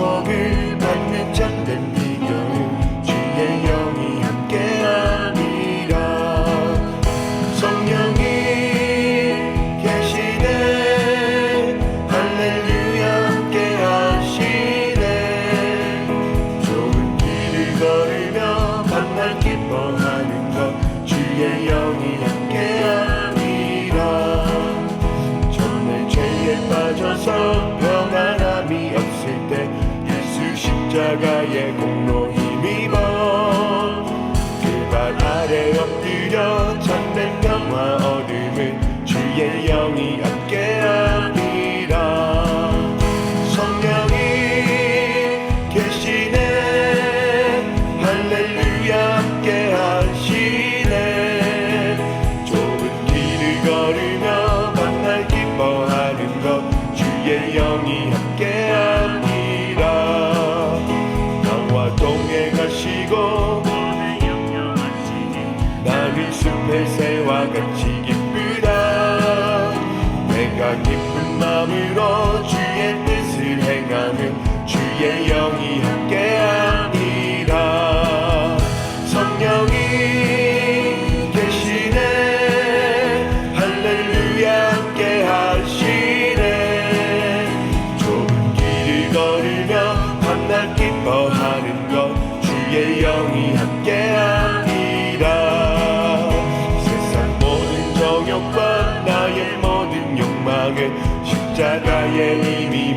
for. 나의 영이 함께하니라 나와 동행하시고 나를 숲의 새와 같이 기쁘다. 내가 기쁜 마음으로 주의 뜻을 행하는 주의 영이 함께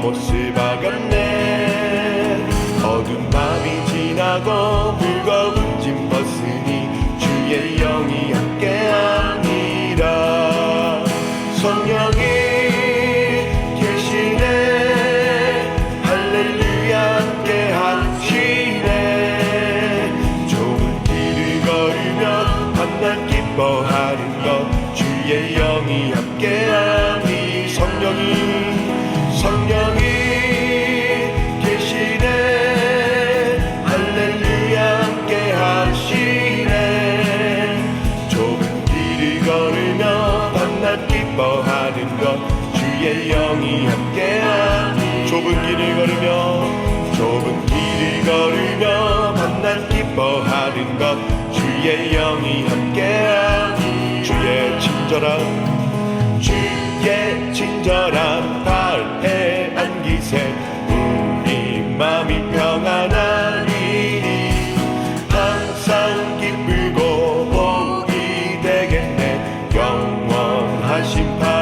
못을 박았네. 어두운 밤이 지나고 무거운 짐 벗으니 주의 영이 함께 아니라 성령이 기뻐하는 것 주의 영이 함께 주의 영이 함께한 주의 친절함 주의 친절함 발해 안기세 우리 마음이 평안하리니 항상 기쁘고 복이 되겠네. 영원하신 바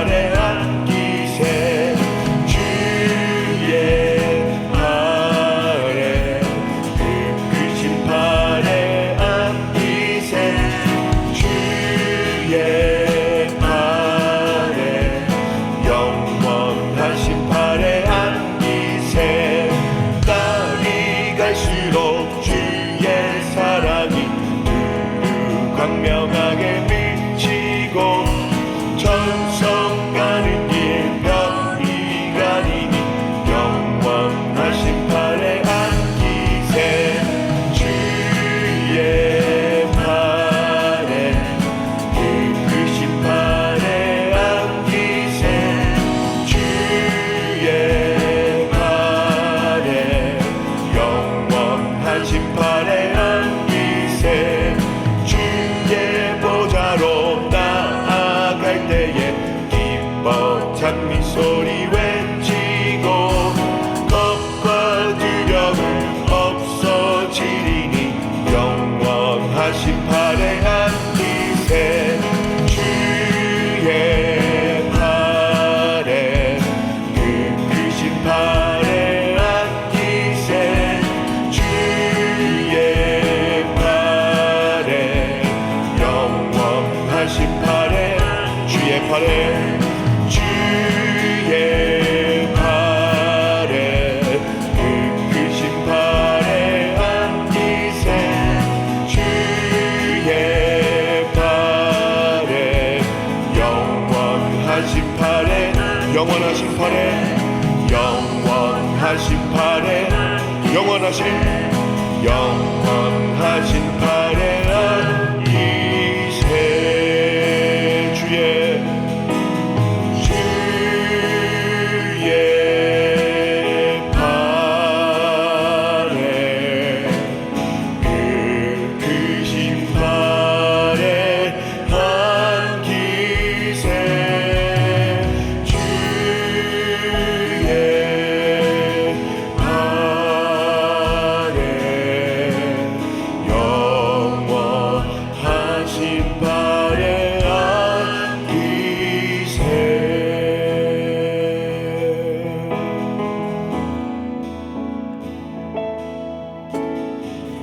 영원하신 팔에 영원하신 팔에 영원하신 영원하신 판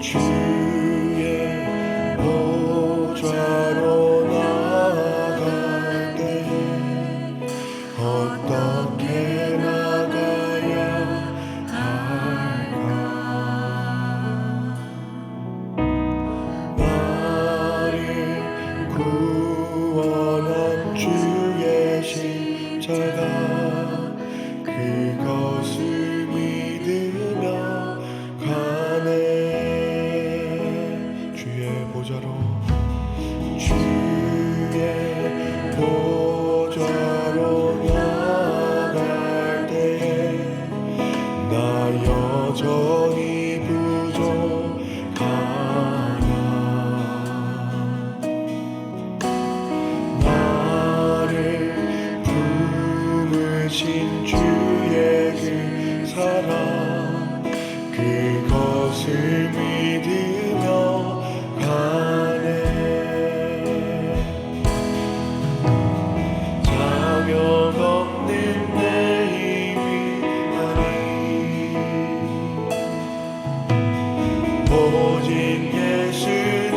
true. 오직 예수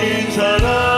change her love.